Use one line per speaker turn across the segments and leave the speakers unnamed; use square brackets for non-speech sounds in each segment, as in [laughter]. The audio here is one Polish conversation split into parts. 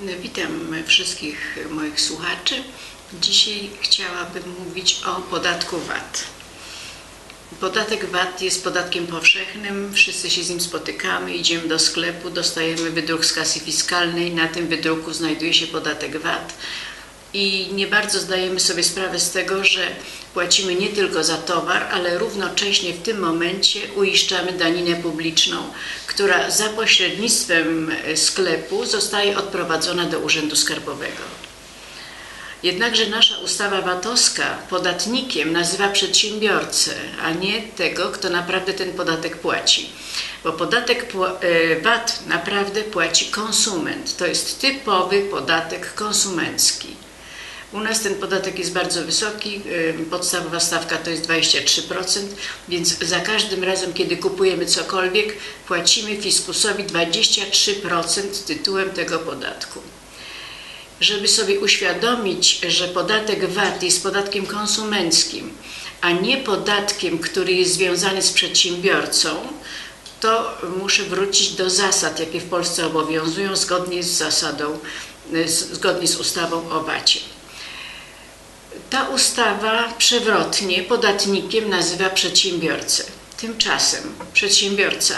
Witam wszystkich moich słuchaczy. Dzisiaj chciałabym mówić o podatku VAT. Podatek VAT jest podatkiem powszechnym, wszyscy się z nim spotykamy, idziemy do sklepu, dostajemy wydruk z kasy fiskalnej, na tym wydruku znajduje się podatek VAT i nie bardzo zdajemy sobie sprawę z tego, że płacimy nie tylko za towar, ale równocześnie w tym momencie uiszczamy daninę publiczną, która za pośrednictwem sklepu zostaje odprowadzona do Urzędu Skarbowego. Jednakże nasza ustawa VAT-owska podatnikiem nazywa przedsiębiorcę, a nie tego, kto naprawdę ten podatek płaci. Bo podatek e, VAT naprawdę płaci konsument. To jest typowy podatek konsumencki. U nas ten podatek jest bardzo wysoki, y, podstawowa stawka to jest 23%, więc za każdym razem, kiedy kupujemy cokolwiek, płacimy fiskusowi 23% tytułem tego podatku. Żeby sobie uświadomić, że podatek VAT jest podatkiem konsumenckim, a nie podatkiem, który jest związany z przedsiębiorcą, to muszę wrócić do zasad, jakie w Polsce obowiązują zgodnie z zasadą, y, zgodnie z ustawą o VAT-ie. Ta ustawa przewrotnie podatnikiem nazywa przedsiębiorcę. Tymczasem przedsiębiorca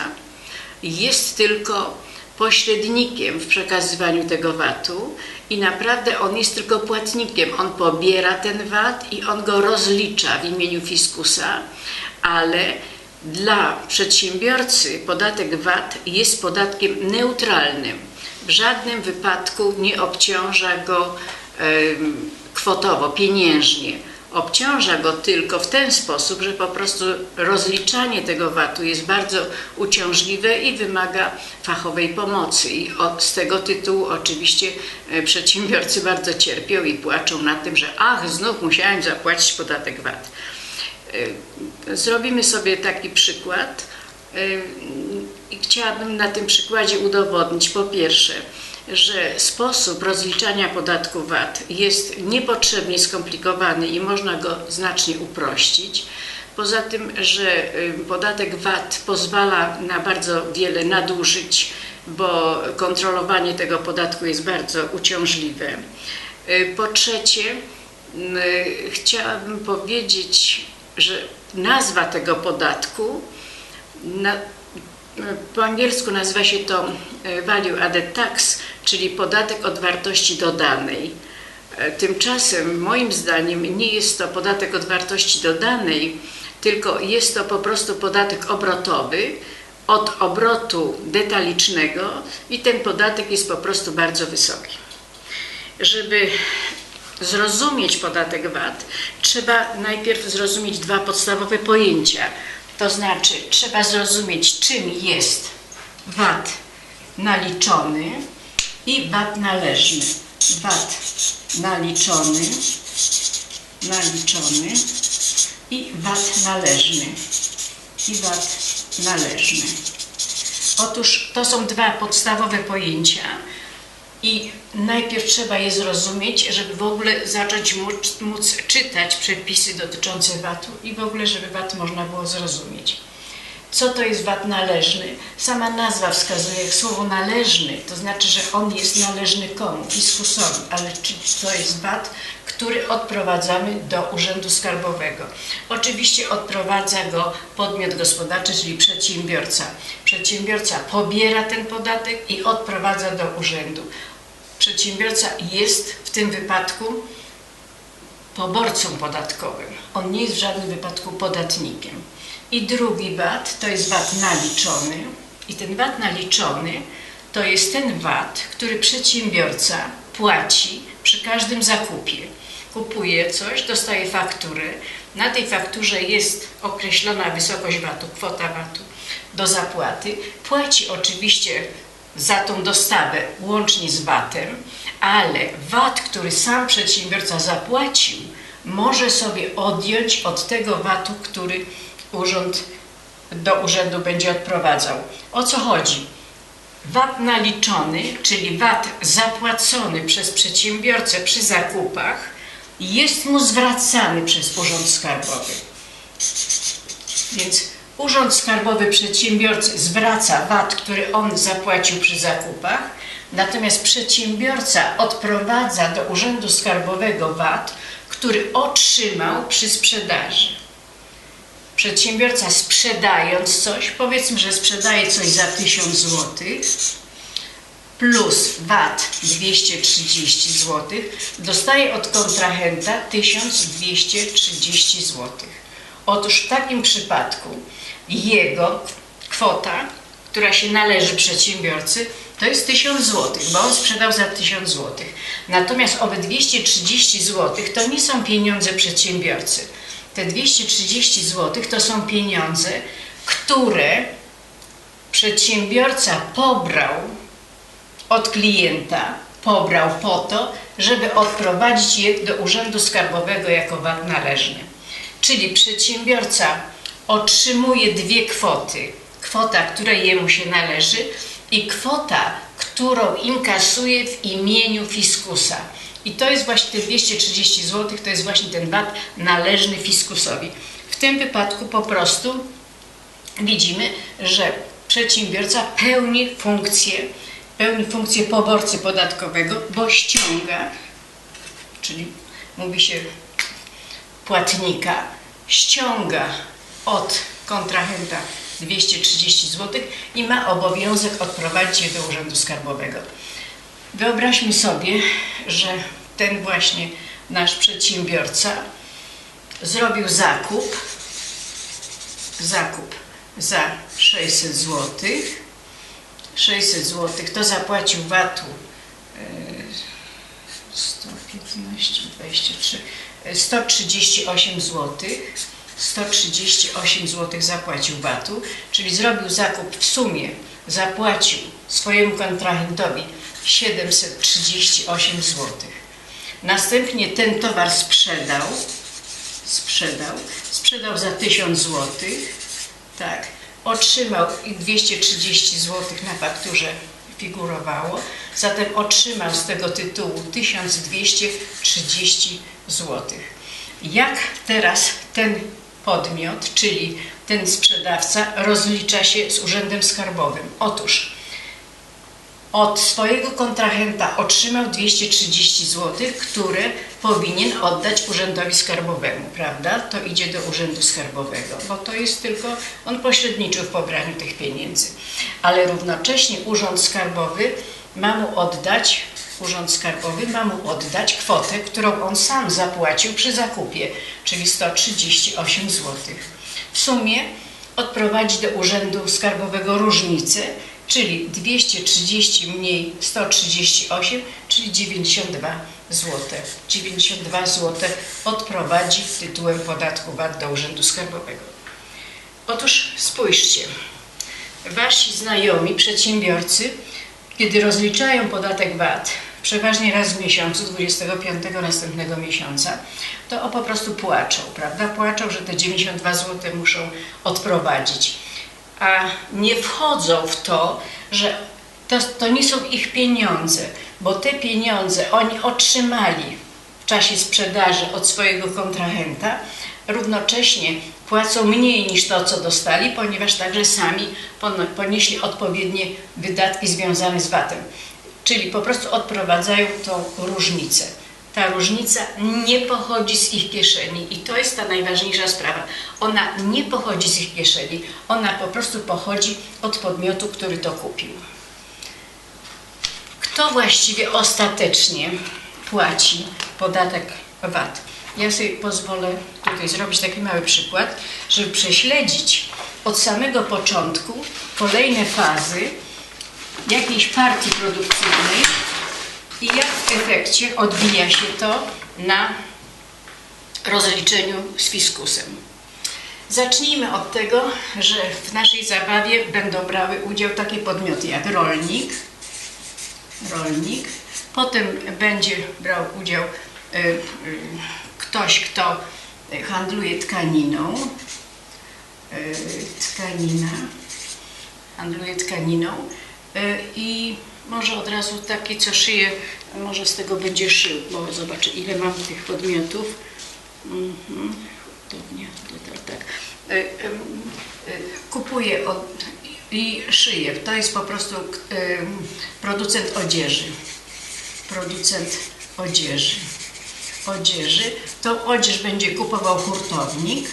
jest tylko pośrednikiem w przekazywaniu tego VAT-u i naprawdę on jest tylko płatnikiem. On pobiera ten VAT i on go rozlicza w imieniu fiskusa, ale dla przedsiębiorcy podatek VAT jest podatkiem neutralnym. W żadnym wypadku nie obciąża go em, kwotowo, pieniężnie. Obciąża go tylko w ten sposób, że po prostu rozliczanie tego VAT-u jest bardzo uciążliwe i wymaga fachowej pomocy. I z tego tytułu oczywiście e, przedsiębiorcy bardzo cierpią i płaczą na tym, że ach, znów musiałem zapłacić podatek VAT. E, Zrobimy sobie taki przykład e, i chciałabym na tym przykładzie udowodnić po pierwsze, że sposób rozliczania podatku VAT jest niepotrzebnie skomplikowany i można go znacznie uprościć. Poza tym, że y, podatek VAT pozwala na bardzo wiele nadużyć, bo kontrolowanie tego podatku jest bardzo uciążliwe. Y, Po trzecie, y, chciałabym powiedzieć, że nazwa tego podatku na, po angielsku nazywa się to Value Added Tax, czyli podatek od wartości dodanej. E, Tymczasem, moim zdaniem, nie jest to podatek od wartości dodanej, tylko jest to po prostu podatek obrotowy od obrotu detalicznego i ten podatek jest po prostu bardzo wysoki. Żeby zrozumieć podatek VAT, trzeba najpierw zrozumieć dwa podstawowe pojęcia. To znaczy, trzeba zrozumieć, czym jest VAT naliczony i VAT należny. VAT naliczony, naliczony i VAT należny. I VAT należny. Otóż to są dwa podstawowe pojęcia i najpierw trzeba je zrozumieć, żeby w ogóle zacząć móc, móc czytać przepisy dotyczące VAT-u i w ogóle, żeby VAT można było zrozumieć. Co to jest VAT należny? Sama nazwa wskazuje, jak słowo należny, to znaczy, że on jest należny komu? Fiskusowi, ale czy to jest VAT, który odprowadzamy do Urzędu Skarbowego? Oczywiście odprowadza go podmiot gospodarczy, czyli przedsiębiorca. Przedsiębiorca pobiera ten podatek i odprowadza do urzędu. Przedsiębiorca jest w tym wypadku poborcą podatkowym. On nie jest w żadnym wypadku podatnikiem. I drugi VAT to jest VAT naliczony. I ten VAT naliczony to jest ten VAT, który przedsiębiorca płaci przy każdym zakupie. Kupuje coś, dostaje fakturę. Na tej fakturze jest określona wysokość VAT-u, kwota VAT-u do zapłaty. Płaci oczywiście za tą dostawę łącznie z VAT-em, ale VAT, który sam przedsiębiorca zapłacił, może sobie odjąć od tego VAT-u, który urząd do urzędu będzie odprowadzał. O co chodzi? VAT naliczony, czyli VAT zapłacony przez przedsiębiorcę przy zakupach, jest mu zwracany przez Urząd Skarbowy. Więc Urząd Skarbowy Przedsiębiorcy zwraca VAT, który on zapłacił przy zakupach, Natomiast przedsiębiorca odprowadza do Urzędu Skarbowego VAT, który otrzymał przy sprzedaży. Przedsiębiorca sprzedając coś, powiedzmy, że sprzedaje coś za 1000 zł, plus VAT 230 zł, dostaje od kontrahenta 1230 zł. Otóż w takim przypadku jego kwota, która się należy przedsiębiorcy, to jest 1000 zł, bo on sprzedał za 1000 zł. Natomiast owe 230 zł to nie są pieniądze przedsiębiorcy. Te 230 zł to są pieniądze, które przedsiębiorca pobrał od klienta, pobrał po to, żeby odprowadzić je do Urzędu Skarbowego jako VAT należny. Czyli przedsiębiorca otrzymuje dwie kwoty. Kwota, która jemu się należy i kwota, którą inkasuje w imieniu fiskusa. I to jest właśnie te 230 zł, to jest właśnie ten VAT należny fiskusowi. W tym wypadku po prostu widzimy, że przedsiębiorca pełni funkcję, pełni funkcję poborcy podatkowego, bo ściąga, czyli mówi się płatnika, ściąga od kontrahenta 230 zł i ma obowiązek odprowadzić je do Urzędu Skarbowego. Wyobraźmy sobie, że ten właśnie nasz przedsiębiorca zrobił zakup, zakup za 600 zł. 600 zł to zapłacił VAT-u e, 115, 23, e, 138 zł. 138 zł zapłacił VAT-u, czyli zrobił zakup w sumie, zapłacił swojemu kontrahentowi 738 zł. Następnie ten towar sprzedał, sprzedał, sprzedał za 1000 zł, tak, otrzymał i 230 zł na fakturze figurowało, zatem otrzymał z tego tytułu 1230 zł. Jak teraz ten podmiot, czyli ten sprzedawca, rozlicza się z Urzędem Skarbowym? Otóż od swojego kontrahenta otrzymał 230 zł, które powinien oddać Urzędowi Skarbowemu, prawda? To idzie do Urzędu Skarbowego, bo to jest tylko, on pośredniczył w pobraniu tych pieniędzy. Ale równocześnie Urząd Skarbowy ma mu oddać, Urząd Skarbowy ma mu oddać kwotę, którą on sam zapłacił przy zakupie, czyli 138 zł. W sumie odprowadzi do Urzędu Skarbowego różnicę, czyli 230 mniej 138, czyli 92 zł. 92 zł odprowadzi tytułem podatku VAT do Urzędu Skarbowego. Otóż spójrzcie, wasi znajomi, przedsiębiorcy, kiedy rozliczają podatek VAT, przeważnie raz w miesiącu, 25 następnego miesiąca, to o po prostu płaczą, prawda? Płaczą, że te 92 zł muszą odprowadzić nie wchodzą w to, że to, to nie są ich pieniądze, bo te pieniądze oni otrzymali w czasie sprzedaży od swojego kontrahenta, równocześnie płacą mniej niż to, co dostali, ponieważ także sami ponieśli odpowiednie wydatki związane z VAT-em. Czyli po prostu odprowadzają tą różnicę ta różnica nie pochodzi z ich kieszeni i to jest ta najważniejsza sprawa. Ona nie pochodzi z ich kieszeni, ona po prostu pochodzi od podmiotu, który to kupił. Kto właściwie ostatecznie płaci podatek VAT? Ja sobie pozwolę tutaj zrobić taki mały przykład, żeby prześledzić od samego początku kolejne fazy jakiejś partii produkcyjnej, i jak w efekcie odbija się to na rozliczeniu z fiskusem. Zacznijmy od tego, że w naszej zabawie będą brały udział takie podmioty jak rolnik, rolnik, potem będzie brał udział y, y, ktoś, kto handluje tkaniną, y, tkanina, handluje tkaniną. I może od razu taki, co szyje, może z tego będzie szył, bo zobaczę, ile mam tych podmiotów. Mhm. Hurtownia, tak. E, e, e, kupuję od, i szyje. To jest po prostu ym, producent odzieży. Producent odzieży. Odzieży. Tą odzież będzie kupował hurtownik.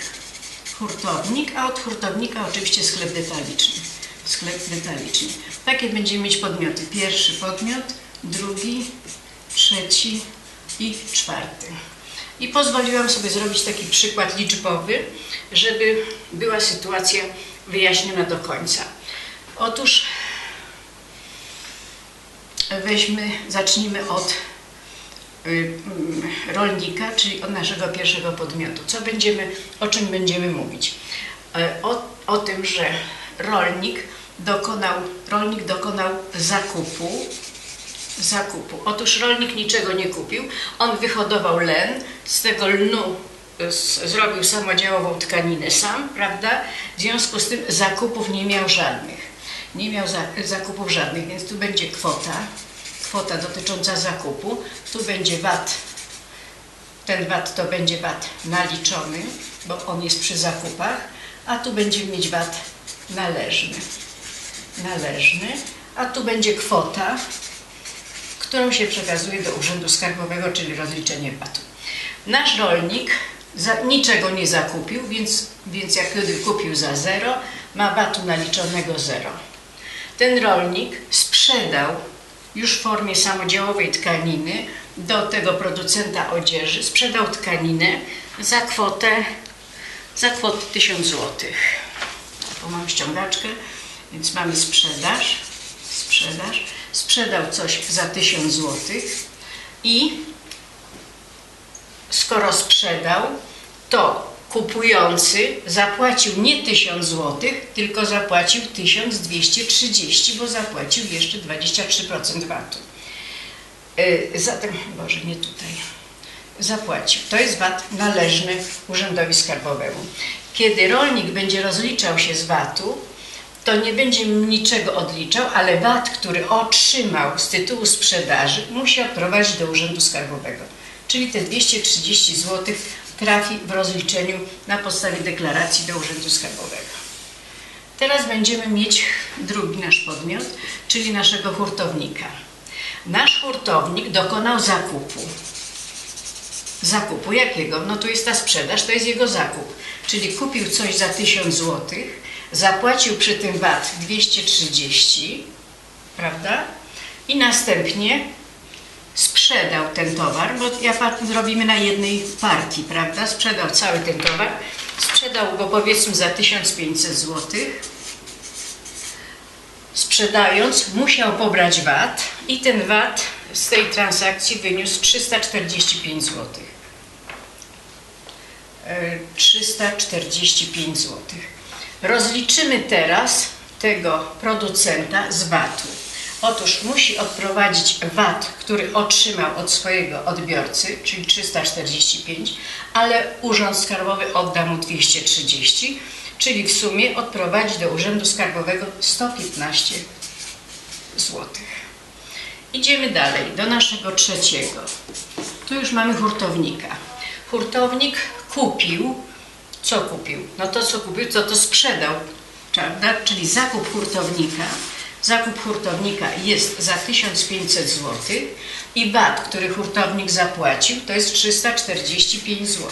Hurtownik, a od hurtownika oczywiście sklep detaliczny. Sklep detaliczny. Takie będziemy mieć podmioty. Pierwszy podmiot, drugi, trzeci i czwarty. I pozwoliłam sobie zrobić taki przykład liczbowy, żeby była sytuacja wyjaśniona do końca. Otóż weźmy, zacznijmy od y, mm, rolnika, czyli od naszego pierwszego podmiotu. Co będziemy, o czym będziemy mówić? E, O, o tym, że rolnik dokonał, rolnik dokonał zakupu zakupu. Otóż rolnik niczego nie kupił. On wyhodował len, z tego lnu z, zrobił samodziałową tkaninę sam, prawda? W związku z tym zakupów nie miał żadnych. Nie miał za, zakupów żadnych, więc tu będzie kwota, kwota dotycząca zakupu. Tu będzie VAT. Ten VAT to będzie VAT naliczony, bo on jest przy zakupach, a tu będziemy mieć VAT należny. Należny, a tu będzie kwota, którą się przekazuje do Urzędu Skarbowego, czyli rozliczenie VAT-u. Nasz rolnik za, niczego nie zakupił, więc, więc jak kupił za zero, ma VAT-u naliczonego zero. Ten rolnik sprzedał już w formie samodziałowej tkaniny do tego producenta odzieży, sprzedał tkaninę za kwotę, za kwotę 1000 zł. Tu mam ściągaczkę, więc mamy sprzedaż, sprzedaż, sprzedał coś za 1000 zł i skoro sprzedał, to kupujący zapłacił nie 1000 zł, tylko zapłacił 1230, bo zapłacił jeszcze 23% VAT-u. Yy, zatem, Boże, nie tutaj. Zapłacił. To jest VAT należny Urzędowi Skarbowemu. Kiedy rolnik będzie rozliczał się z VAT-u, to nie będzie niczego odliczał, ale VAT, który otrzymał z tytułu sprzedaży, musi odprowadzić do Urzędu Skarbowego. Czyli te 230 zł trafi w rozliczeniu na podstawie deklaracji do Urzędu Skarbowego. Teraz będziemy mieć drugi nasz podmiot, czyli naszego hurtownika. Nasz hurtownik dokonał zakupu. Zakupu jakiego? No tu jest ta sprzedaż, to jest jego zakup. Czyli kupił coś za 1000 zł, zapłacił przy tym VAT 230, prawda? I następnie sprzedał ten towar, bo ja zrobimy na jednej partii, prawda? Sprzedał cały ten towar, sprzedał go powiedzmy za 1500 zł. Sprzedając, musiał pobrać VAT i ten VAT z tej transakcji wyniósł 345 zł. E, 345 zł. Rozliczymy teraz tego producenta z VAT-u. Otóż musi odprowadzić VAT, który otrzymał od swojego odbiorcy, czyli 345, ale Urząd Skarbowy odda mu 230, czyli w sumie odprowadzi do Urzędu Skarbowego 115 zł. Idziemy dalej, do naszego trzeciego. Tu już mamy hurtownika. Hurtownik kupił, co kupił? No to co kupił, to to sprzedał, prawda? Czyli zakup hurtownika. Zakup hurtownika jest za 1500 zł i VAT, który hurtownik zapłacił, to jest 345 zł.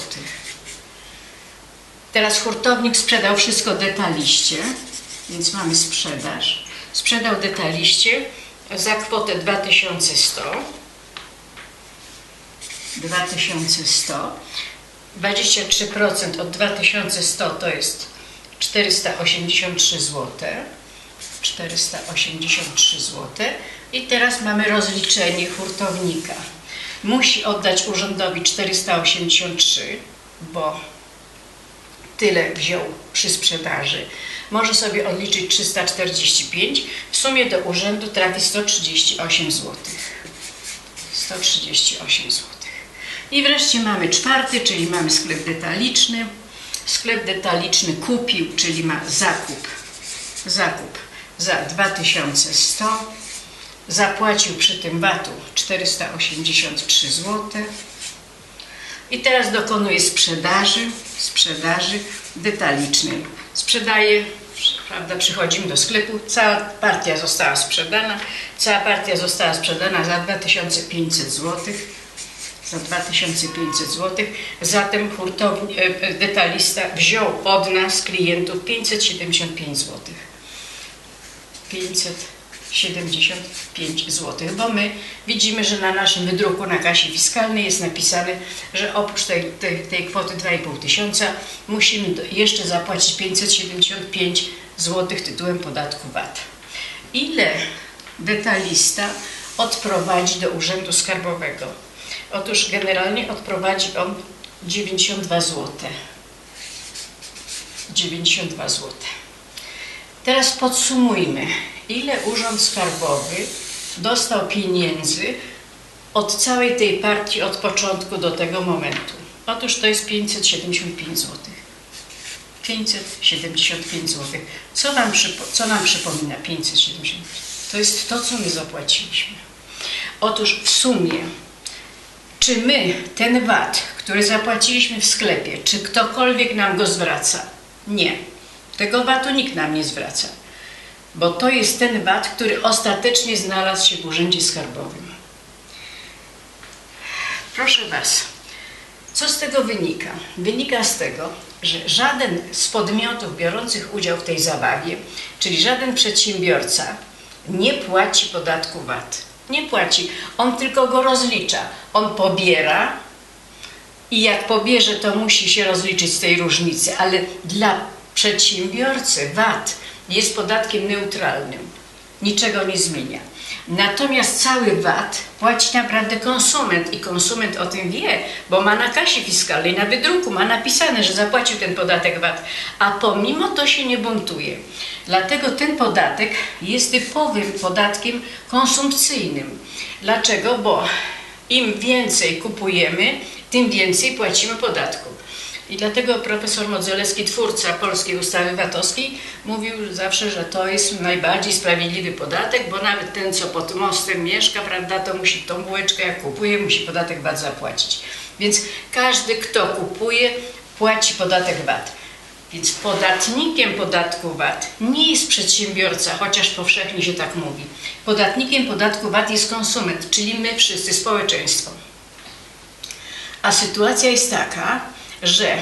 Teraz hurtownik sprzedał wszystko detaliście, więc mamy sprzedaż. Sprzedał detaliście za kwotę 2100. 2100. 23% od 2100 to jest 483 zł. 483 zł. I teraz mamy rozliczenie hurtownika. Musi oddać urzędowi 483, bo tyle wziął przy sprzedaży. Może sobie odliczyć 345. W sumie do urzędu trafi 138 zł. 138 zł. I wreszcie mamy czwarty, czyli mamy sklep detaliczny. Sklep detaliczny kupił, czyli ma zakup. Zakup za 2100. Zapłacił przy tym VAT-u 483 zł. I teraz dokonuje sprzedaży, sprzedaży detalicznej. Sprzedaje prawda, przychodzimy do sklepu, cała partia została sprzedana, cała partia została sprzedana za 2500 zł. Za 2500 zł. Zatem hurtowni, e, e, detalista wziął od nas, klientów, 575 zł. 575 zł, bo my widzimy, że na naszym wydruku na kasie fiskalnej jest napisane, że oprócz tej, tej, tej kwoty 2,5 tysiąca musimy jeszcze zapłacić 575 zł tytułem podatku VAT. Ile detalista odprowadzi do Urzędu Skarbowego? Otóż generalnie odprowadzi on 92 zł. 92 zł. Teraz podsumujmy, ile Urząd Skarbowy dostał pieniędzy od całej tej partii od początku do tego momentu. Otóż to jest 575 zł. 575 zł. Co, wam co nam przypomina 575? To jest to, co my zapłaciliśmy. Otóż w sumie, czy my ten VAT, który zapłaciliśmy w sklepie, czy ktokolwiek nam go zwraca? Nie. Tego VAT-u nikt nam nie zwraca, bo to jest ten VAT, który ostatecznie znalazł się w Urzędzie Skarbowym. Proszę Was, co z tego wynika? Wynika z tego, że żaden z podmiotów biorących udział w tej zabawie, czyli żaden przedsiębiorca, nie płaci podatku VAT. Nie płaci. On tylko go rozlicza. On pobiera i jak pobierze, to musi się rozliczyć z tej różnicy, ale dla przedsiębiorcy VAT jest podatkiem neutralnym. Niczego nie zmienia. Natomiast cały VAT płaci naprawdę konsument i konsument o tym wie, bo ma na kasie fiskalnej, na wydruku ma napisane, że zapłacił ten podatek VAT, a pomimo to się nie buntuje. Dlatego ten podatek jest typowym podatkiem konsumpcyjnym. Dlaczego? Bo im więcej kupujemy, tym więcej płacimy podatku. I dlatego profesor Modzelewski, twórca polskiej ustawy VAT-owskiej, mówił zawsze, że to jest najbardziej sprawiedliwy podatek, bo nawet ten, co pod mostem mieszka, prawda, to musi tą bułeczkę, jak kupuje, musi podatek VAT zapłacić. Więc każdy, kto kupuje, płaci podatek VAT. Więc podatnikiem podatku VAT nie jest przedsiębiorca, chociaż powszechnie się tak mówi. Podatnikiem podatku VAT jest konsument, czyli my wszyscy, społeczeństwo. A sytuacja jest taka, że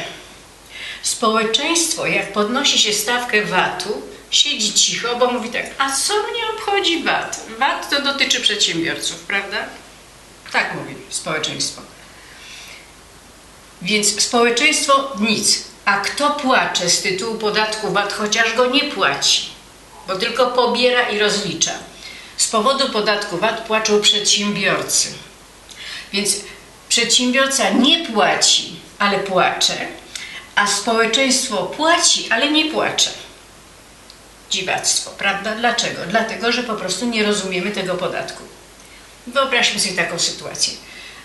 społeczeństwo, jak podnosi się stawkę VAT-u, siedzi cicho, bo mówi tak, a co mnie obchodzi VAT? VAT to dotyczy przedsiębiorców, prawda? Tak mówi społeczeństwo. Więc społeczeństwo nic. A kto płacze z tytułu podatku VAT, chociaż go nie płaci, bo tylko pobiera i rozlicza? Z powodu podatku VAT płaczą przedsiębiorcy. Więc przedsiębiorca nie płaci, ale płacze, a społeczeństwo płaci, ale nie płacze. Dziwactwo, prawda? Dlaczego? Dlatego, że po prostu nie rozumiemy tego podatku. Wyobraźmy sobie taką sytuację,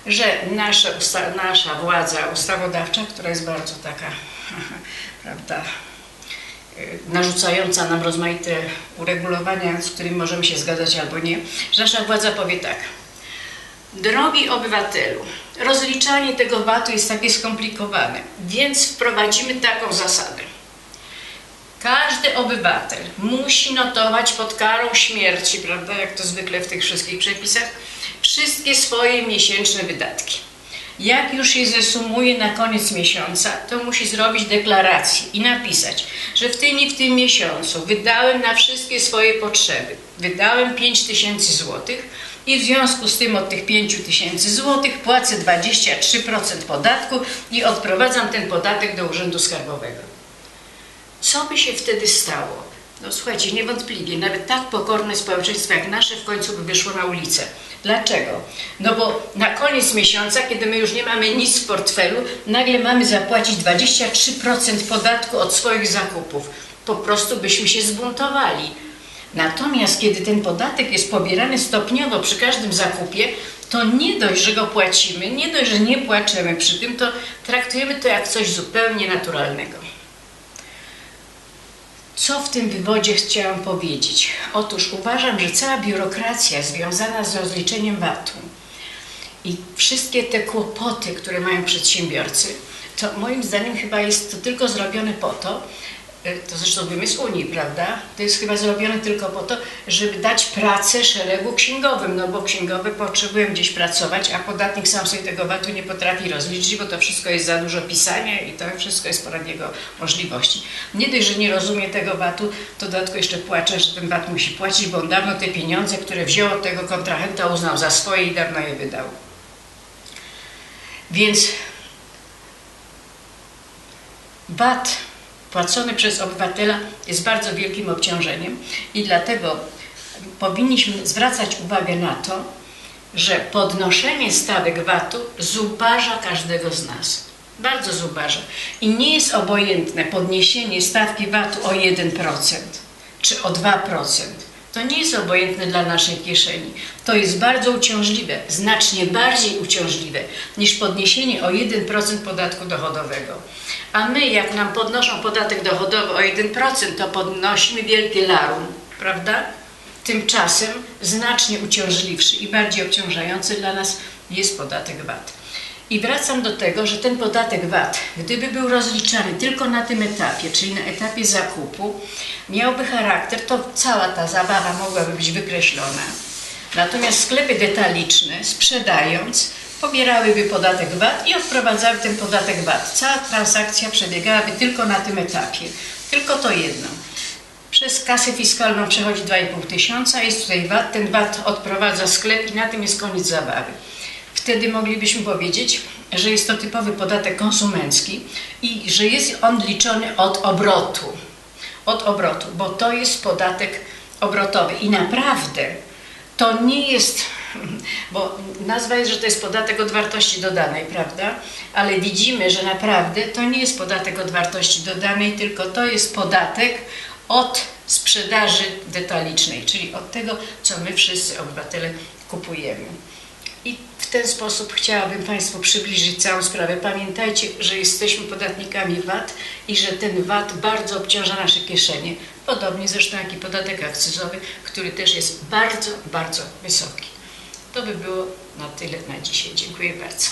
że nasza, nasza władza ustawodawcza, która jest bardzo taka, [laughs] prawda, y, narzucająca nam rozmaite uregulowania, z którymi możemy się zgadzać albo nie, że nasza władza powie tak. Drogi obywatelu, rozliczanie tego VAT-u jest takie skomplikowane, więc wprowadzimy taką zasadę. Każdy obywatel musi notować pod karą śmierci, prawda, jak to zwykle w tych wszystkich przepisach, wszystkie swoje miesięczne wydatki. Jak już je zesumuje na koniec miesiąca, to musi zrobić deklarację i napisać, że w tym i w tym miesiącu wydałem na wszystkie swoje potrzeby, wydałem 5 tysięcy złotych i w związku z tym od tych 5 tysięcy złotych płacę 23% podatku i odprowadzam ten podatek do Urzędu Skarbowego. Co by się wtedy stało? No słuchajcie, niewątpliwie, nawet tak pokorne społeczeństwo jak nasze w końcu by wyszło na ulicę. Dlaczego? No bo na koniec miesiąca, kiedy my już nie mamy nic w portfelu, nagle mamy zapłacić 23% podatku od swoich zakupów. Po prostu byśmy się zbuntowali. Natomiast kiedy ten podatek jest pobierany stopniowo przy każdym zakupie, to nie dość, że go płacimy, nie dość, że nie płaczemy przy tym, to traktujemy to jak coś zupełnie naturalnego. Co w tym wywodzie chciałam powiedzieć? Otóż uważam, że cała biurokracja związana z rozliczeniem VAT-u i wszystkie te kłopoty, które mają przedsiębiorcy, to moim zdaniem chyba jest to tylko zrobione po to,
to zresztą wymysł Unii, prawda? To jest chyba zrobione tylko po to, żeby dać pracę szeregu księgowym, no bo księgowy potrzebują gdzieś pracować, a podatnik sam sobie tego VAT-u nie potrafi rozliczyć, bo to wszystko jest za dużo pisania i to wszystko jest ponad jego możliwości. Nie dość, że nie rozumie tego VAT-u, to dodatkowo jeszcze płacze, że ten VAT musi płacić, bo on dawno te pieniądze, które wziął od tego kontrahenta, uznał za swoje i dawno je wydał. Więc VAT płacony przez obywatela jest bardzo wielkim obciążeniem i dlatego powinniśmy zwracać uwagę na to, że podnoszenie stawek VAT-u zubaża każdego z nas. Bardzo zubaża. I nie jest obojętne podniesienie stawki VAT-u o 1% czy o 2%. To nie jest obojętne dla naszej kieszeni. To jest bardzo uciążliwe, znacznie bardziej uciążliwe niż podniesienie o 1% podatku dochodowego. A my, jak nam podnoszą podatek dochodowy o 1%, to podnosimy wielkie larum, prawda? Tymczasem znacznie uciążliwszy i bardziej obciążający dla nas jest podatek VAT. I wracam do tego, że ten podatek VAT, gdyby był rozliczany tylko na tym etapie, czyli na etapie zakupu, miałby charakter, to cała ta zabawa mogłaby być wykreślona. Natomiast sklepy detaliczne, sprzedając, pobierałyby podatek VAT i odprowadzały ten podatek VAT. Cała transakcja przebiegałaby tylko na tym etapie. Tylko to jedno. Przez kasę fiskalną przechodzi 2,5 tysiąca, jest tutaj VAT, ten VAT odprowadza sklep i na tym jest koniec zabawy. Wtedy moglibyśmy powiedzieć, że jest to typowy podatek konsumencki i że jest on liczony od obrotu. Od obrotu, bo to jest podatek obrotowy i naprawdę to nie jest, [laughs] bo nazwa jest, że to jest podatek od wartości dodanej, prawda? Ale widzimy, że naprawdę to nie jest podatek od wartości dodanej, tylko to jest podatek od sprzedaży detalicznej, czyli od tego, co my wszyscy obywatele kupujemy. I w ten sposób chciałabym Państwu przybliżyć całą sprawę. Pamiętajcie, że jesteśmy podatnikami VAT i że ten VAT bardzo obciąża nasze kieszenie. Podobnie zresztą jak i podatek akcyzowy, który też jest bardzo, bardzo wysoki. To by było na tyle na dzisiaj. Dziękuję bardzo.